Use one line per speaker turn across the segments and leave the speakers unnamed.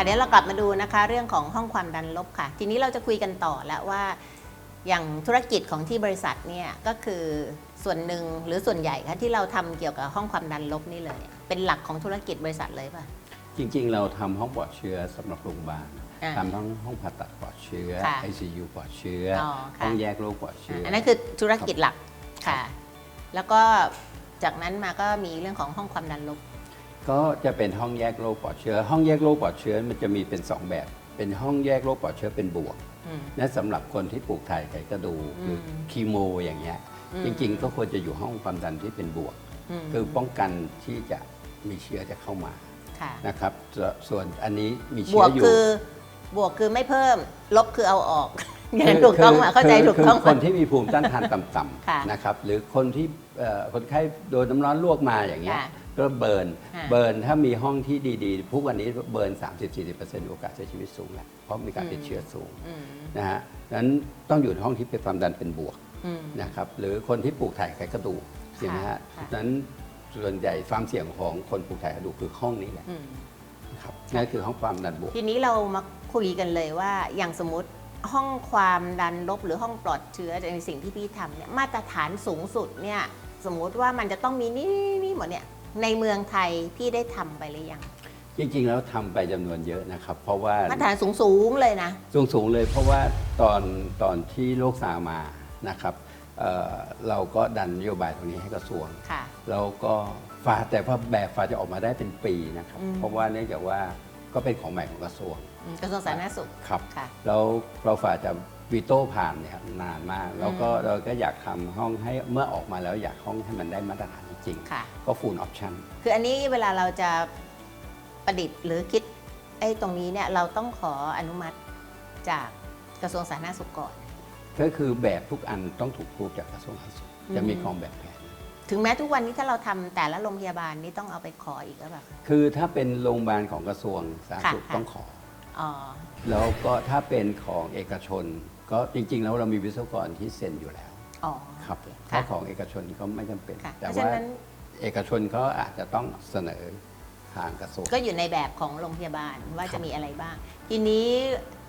ค่ะเดี๋ยวเรากลับมาดูนะคะเรื่องของห้องความดันลบค่ะ ทีนี้เราจะคุยกันต่อแล้วว่า อย่างธุรกิจของที่บริษัทเนี่ยก็คือส่วนหนึ่งหรือส่วนใหญ่คะที่เราทำเกี่ยวกับห้องความดันลบนี่เลย เป็นหลักของธุรกิจบริษัทเลยป่ะ
จริงๆ เราทำห้องปลอดเชื้อสำหรับโรงพยาบาล
อ่า
ทำทั้งห้องผ่าตัดปลอดเชื้อ
ค่ะ
ICU ปลอดเชื้อ
อ๋อค่ะ
ห้องแยกโรคปลอดเชื้อ
อั
อั
นนั้นคือธุรกิจหลักค่ะ แล้วก็จากนั้นมาก็มีเรื่องของห้องความดันลบ
ก็จะเป็นห้องแยกโรคปลอดเชื้อ ห้องแยกโรคปลอดเชื้อมันจะมีเป็น 2 แบบ เป็นห้องแยกโรคปลอดเชื้อเป็นบวก
อืม
นั่นสำหรับคนที่ปลูกถ่ายไขกระดูกหรืออ
ม
คีโมอย่างเงี้ย
อืม
จริง ๆ ก็ควรจะอยู่ห้องความดันที่เป็นบวก
ม
คือป้องกันที่จะมีเชื้อจะเข้ามา
ค่ะ
นะครับส่วนส่วนอันนี้มี
บ
เชื้
ว
อกอยู่
คือบวกคือไม่เพิ่ม ลบคือเอาออก อย่างนั้นถูกต้องไหมเข้าใจ
คื
ถูกต้อง
คื
ไหม
คนที่มีภูมิต้านทานต่ำ
ค่ะ
ๆนะครับหรือคนที่เอ่อคนไข้โดนน้ำร้อนลวกมาอย่างเงี้ย
ค่ะ
ก็เบิร์น
ค่ะ
เบิร์นถ้ามีห้องที่ดีๆพวกวันนี้เบิร์น 30-40%โอกาสเสียชีวิตสูงแหละเพราะมีการติดเชื้อสูง
อืม
นะฮะนั้นต้องอยู่ในห้องที่เป็นความดันเป็นบวก
อืม
นะครับหรือคนที่ปลูกถ่ายไขกระดูกใช่ไหมฮะ
ค่ะ
นั้นส่วนใหญ่ความเสี่ยงของคนปลูกถ่ายกระดูกคือห้องนี้แหละ
อืม
นะครับนั่นคือห้องความดันบวก
ทีนี้เรามาคุยกันเลยว่าอย่างสมมติ ห้องความดันลบหรือห้องปลอดเชื้อในสิ่งที่พี่ทำเนี่ยมาตรฐานสูงสุดเนี่ยสมมุติว่ามันจะต้องมีนี่นี่หมดเนี่ยในเมืองไทยพี่ได้ทำไปหรือยัง
จริง ๆ แล้วทำไปจำนวนเยอะนะครับ เพราะว่า
มาตรฐานสูงสูงๆเลยนะ
สูงสูงเลย เพราะว่าตอนตอนที่โรคซามานะครับเอ่อเราก็ดันนโยบายตรงนี้ให้กระทรวง
ค่ะ
แล้วก็ฟ้าแต่ว่าแบบฟ้าจะออกมาได้เป็นปีนะครับ
อืม
เพราะว่าเนื่องจากว่าก็เป็นของใหม่ของกระทรวง
อืม กระทรวงสาธารณสุข
ครับ
ค่ะ
แล้วเราฝ่าจะวีโต้ผ่านเนี่ยนานมาก แล้วก็
อืม
เราก็อยากทำห้องให้เมื่อออกมาแล้วอยากห้องให้มันได้มาตรฐานจริงๆ
ค่ะ
ก็ฟูลออปชั่น
คืออันนี้เวลาเราจะประดิษฐ์หรือคิดไอ้ตรงนี้เนี่ยเราต้องขออนุมัติจากกระทรวงสาธารณสุขก่อน
ก็คือแบบทุกอันต้องถูกพูดจากกระทรวงสาธารณสุขจะมี
อืม
กองแบบแผน
ถึงแม้ทุกวันนี้ถ้าเราทำแต่ละโรงพยาบาลนี่ต้องเอาไปขออีกหรือเปล่าคะ
คือถ้าเป็นโรงพยาบาลของกระทรวงสาธารณสุข
ค่ะ
ต้องขอ
อ๋อ
แล้วก็ถ้าเป็นของเอกชน ก็จริง ๆ แล้วเรามีวิศวกรที่เซ็นอยู่แล้ว
อ๋อ
ครับ
โอเถ้า
ของเอกชนก็ไม่จำเป็น
ค่ะ
แต่
เพราะฉะ
ว่า
นั้น
เอกชนเขาอาจจะต้องเสนอทางกระทรวง
ก็อยู่ในแบบของโรงพยาบาลว่า
ครั
จะ
บ
มีอะไรบ้าง ทีนี้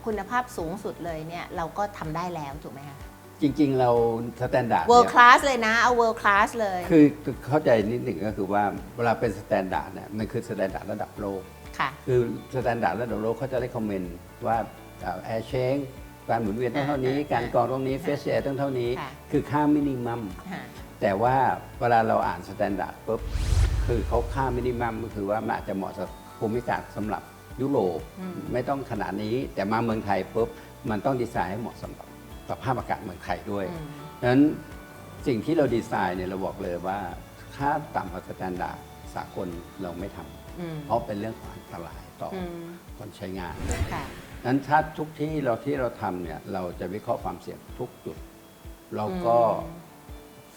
คุณภาพสูงสุดเลยเนี่ย เราก็ทำได้แล้วถูกไหมคะ
จริง ๆ เราสแตนดาร์ด
world class เลยนะ เอา world class เลย
คือเข้าใจนิดหนึ่งก็คือว่าเวลาเป็นสแตนดาร์ดเนี่ยมันคือสแตนดาร์ดระดับโลก
ค่ะ
คือสแตนดาร์ดระดับโลกเขาจะได้คอมเมนต์ว่าแอร์เชงการหมุนเวียนต้องเท่านี้
อ่า
การกรองตรงนี้เฟสแอร์ต้องเท่านี้
ค่ะ
คือค่ามินิมัม
ฮะ
แต่ว่าเวลาเราอ่านสแตนดาร์ดปุ๊บคือเขาค่ามินิมัมก็คือว่ามันอาจจะเหมาะกับภูมิศาสตร์สำหรับยุโรป
อืม
ไม่ต้องขนาดนี้ แต่มาเมืองไทยปุ๊บมันต้องดีไซน์ให้เหมาะสำหรับสภาพอากาศเมืองไทยด้วย
อืม
ดังนั้นสิ่งที่เราดีไซน์เนี่ยเราบอกเลยว่าค่าต่ำกว่าสแตนดาร์ดสากลเราไม่ทำ
อืม
เพราะเป็นเรื่องของอันตรายต่ออ
อืม
คนใช้งาน
ค่ะ
นั้นถ้าทุกที่เราที่เราทำเนี่ยเราจะวิเคราะห์ความเสี่ยงทุกจุด เราก็
อืม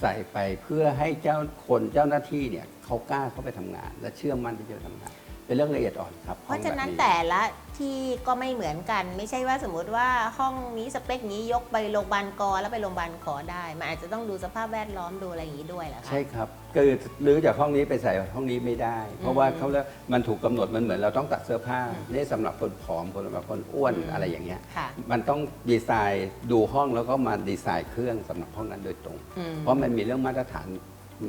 ใส่ไปเพื่อให้เจ้าคนเจ้าหน้าที่เนี่ยเขากล้าเข้าไปทำงาน และเชื่อมั่นที่จะทำงาน เป็นเรื่องละเอียดอ่อนครับ
เพราะฉะนั้น
ห้องบบ
แต่ละที่ก็ไม่เหมือนกัน ไม่ใช่ว่าสมมติว่าห้องนี้สเปคนี้ยกไปโรงพยาบาลกอแล้วไปโรงพยาบาลขอได้ มันอาจจะต้องดูสภาพแวดล้อมดูอะไรอย่างนี้ด้วยเหรอคะ
ใช่ครับคือหรือจากห้องนี้ไปใส่ห้องนี้ไม่ได้ เพราะว่า
อืม
เขาแล้วมันถูกกำหนดมันเหมือนเราต้องตัดเสื้อผ้า
อืม
นี่สำหรับคนผอมคนสำหรับคนอ้วน
อืม
อะไรอย่างเงี้ย
ค่ะ
มันต้องดีไซน์ดูห้องแล้วก็มาดีไซน์เครื่องสำหรับห้องนั้นโดยตรง
อืม
เพราะมันมีเรื่องมาตรฐาน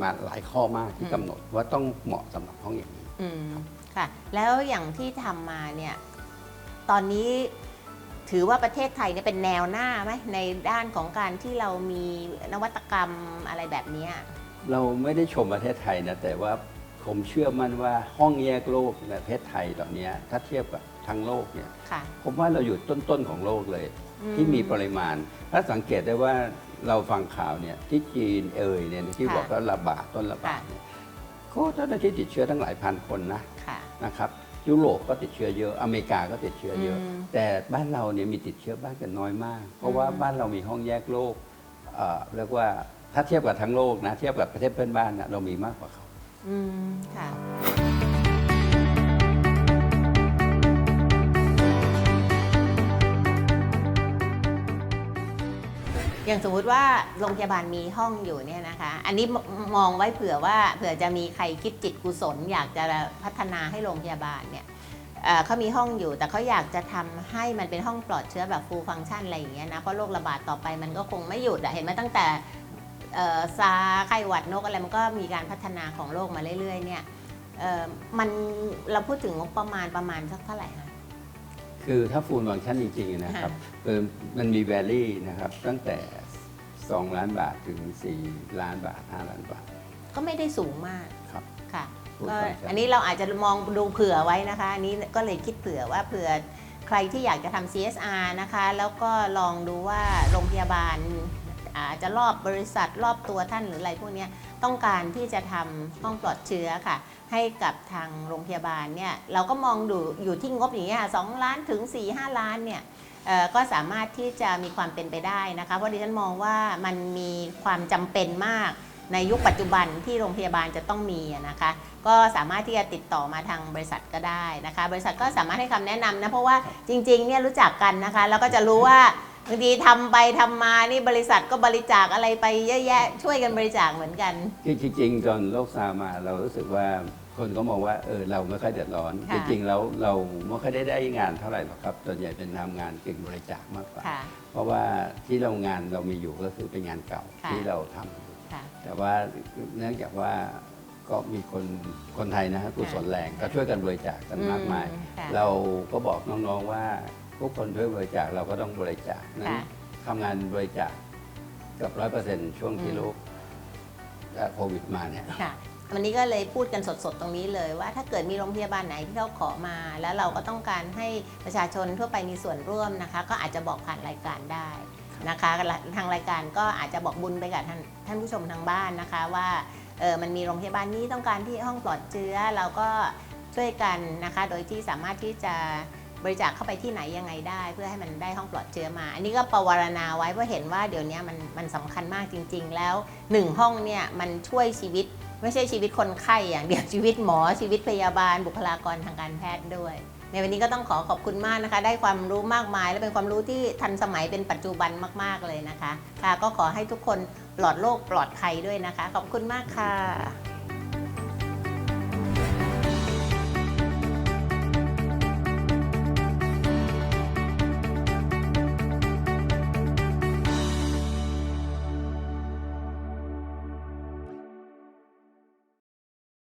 มาหลายข้อมากที่
อืม
กำหนดว่าต้องเหมาะสำหรับห้องอย่างนี้
อืม ค่ะแล้วอย่างที่ทำมาเนี่ยตอนนี้ถือว่าประเทศไทยเนี่ยเป็นแนวหน้าไหมในด้านของการที่เรามีนวัตกรรมอะไรแบบเนี้ย
เราไม่ได้ชมประเทศไทยนะแต่ว่าผมเชื่อมั่นว่าห้องแยกโลกในประเทศไทยตอนเนี้ยถ้าเทียบกับทั้งโลกเนี่ย
ค่ะ
ผมว่าเราอยู่ต้นๆของโลกเลย
อืม
ที่มีปริมาณ ถ้าสังเกตได้ว่าเราฟังข่าวเนี่ยที่จีนเอ่ยเนี่ยที่
ค่ะ
บอกว่าระบาดต้นระบาดเนี่ยก็เจ้าหน้าที่ติดเชื้อตั้งหลายพันคนนะ
ค่ะ
นะครับยุโรปก็ติดเชื้อเยอะอเมริกาก็ติดเชื้อเยอะ
อืม
แต่บ้านเราเนี่ยมีติดเชื้อบ้านกันน้อยมาก เพราะว่า
อืม
บ้านเรามีห้องแยกโรคเอ่อเรียกว่าถ้าเทียบกับทั้งโลกนะเทียบกับประเทศเพื่อนบ้านนะเรามีมากกว่าเขา
อืมค่ะ อย่างสมมุติว่าโรงพยาบาลมีห้องอยู่เนี่ยนะคะ อันนี้มองไว้เผื่อว่าเผื่อจะมีใครคิดจิตกุศล อยากจะพัฒนาให้โรงพยาบาลเนี่ยเเขามีห้องอยู่ แต่เขาอยากจะทำให้มันเป็นห้องปลอดเชื้อแบบ full function อะไรอย่างเงี้ยนะเพราะโรคระบาดต่อไปมันก็คงไม่หยุดเห็นไหมตั้งแต่ซาไข้หวัดนกอะไรมันก็มีการพัฒนาของโรคมาเรื่อยๆเนี่ยมันเราพูดถึงงบประมาณประมาณสักเท่าไหร่คะ
คือถ้าฟูลฟังก์ชันจริงๆนะครับเออมันมีแวลี่นะครับ ตั้งแต่ 2 ล้านบาทถึง 4 ล้านบาท 5 ล้านบาท
ก็ไม่ได้สูงมาก
ครับ
ค่ะ
full
ก็
function
อันนี้เราอาจจะมองดูเผื่อไว้นะคะ อันนี้ก็เลยคิดเผื่อว่าเผื่อใครที่อยากจะทำ CSR นะคะ แล้วก็ลองดูว่าโรงพยาบาล อาจจะรอบบริษัทรอบตัวท่านหรืออะไรพวกนี้ต้องการที่จะทำห้องปลอดเชื้อค่ะ ให้กับทางโรงพยาบาลเนี่ยเราก็มองดูอยู่ที่งบอย่างเงี้ยสองล้านถึง 4 5 ล้านเนี่ยก็สามารถที่จะมีความเป็นไปได้นะคะเพราะดิฉันมองว่ามันมีความจำเป็นมากในยุคปัจจุบันที่โรงพยาบาลจะต้องมีนะคะ ก็สามารถที่จะติดต่อมาทางบริษัทก็ได้นะคะ บริษัทก็สามารถให้คำแนะนำนะเพราะว่าจริงๆเนี่ยรู้จักกันนะคะ แล้วก็จะรู้ว่า บางทีทำไปทำมานี่บริษัทก็บริจาคอะไรไปเยอะแยะ ช่วยกันบริจาคเหมือนกัน
คือจริงๆตอนโรคซามาเรารู้สึกว่าคนก็มองว่าเออเราไม่ค่อยเดือดร้อน
ค่ะ
จริงๆแล้วเราไม่ค่อยได้ได้งานเท่าไหร่หรอกครับส่วนใหญ่เป็นทำงานเก่งบริจาคมากกว่า
ค่ะ
เพราะว่าที่โรงงานเรามีอยู่ก็คือเป็นงานเก่า
ค่ะ
ที่เราทำอยู่
ค่ะ
แต่ว่าเนื่องจากว่าก็มีคนคนไทยนะฮะกุศลแรงก็ช่วยกันบริจาคกันมากมาย
อืค่ะ
เราก็บอกน้องๆว่า ทุกคนช่วยบริจาคเราก็ต้องบริจาคนั้น
ค่ะ
ทำงานบริจาคเกับร้อยเปอร์เซ็นต์ช่วงที่
อืม
โรคเอ่อโควิดมาเนี่ย
ค่ะ วันนี้ก็เลยพูดกันสดๆ ตรงนี้เลยว่าถ้าเกิดมีโรงพยาบาลไหนที่เขาขอมา แล้วเราก็ต้องการให้ประชาชนทั่วไปมีส่วนร่วมนะคะ ก็อาจจะบอกผ่านรายการได้นะคะทางรายการก็อาจจะบอกบุญไปกับท่านท่านผู้ชมทางบ้านนะคะว่าเออมันมีโรงพยาบาลนี้ต้องการที่ห้องปลอดเชื้อเราก็ช่วยกันนะคะ โดยที่สามารถที่จะ บริจาคเข้าไปที่ไหนยังไงได้ เพื่อให้มันได้ห้องปลอดเชื้อมา อันนี้ก็ประวารณาไว้เพราะเห็นว่าเดี๋ยวนี้มันมันสำคัญมากจริง ๆ แล้วหนึ่งห้องเนี่ยมันช่วยชีวิตไม่ใช่ชีวิตคนไข้อย่างเดียวชีวิตหมอชีวิตพยาบาล บุคลากรทางการแพทย์ด้วย ในวันนี้ก็ต้องขอขอบคุณมากนะคะ ได้ความรู้มากมาย และเป็นความรู้ที่ทันสมัยเป็นปัจจุบันมากๆเลยนะคะ ค่ะก็ขอให้ทุกคนปลอดโรคปลอดภัยด้วยนะคะ ขอบคุณมากค่ะ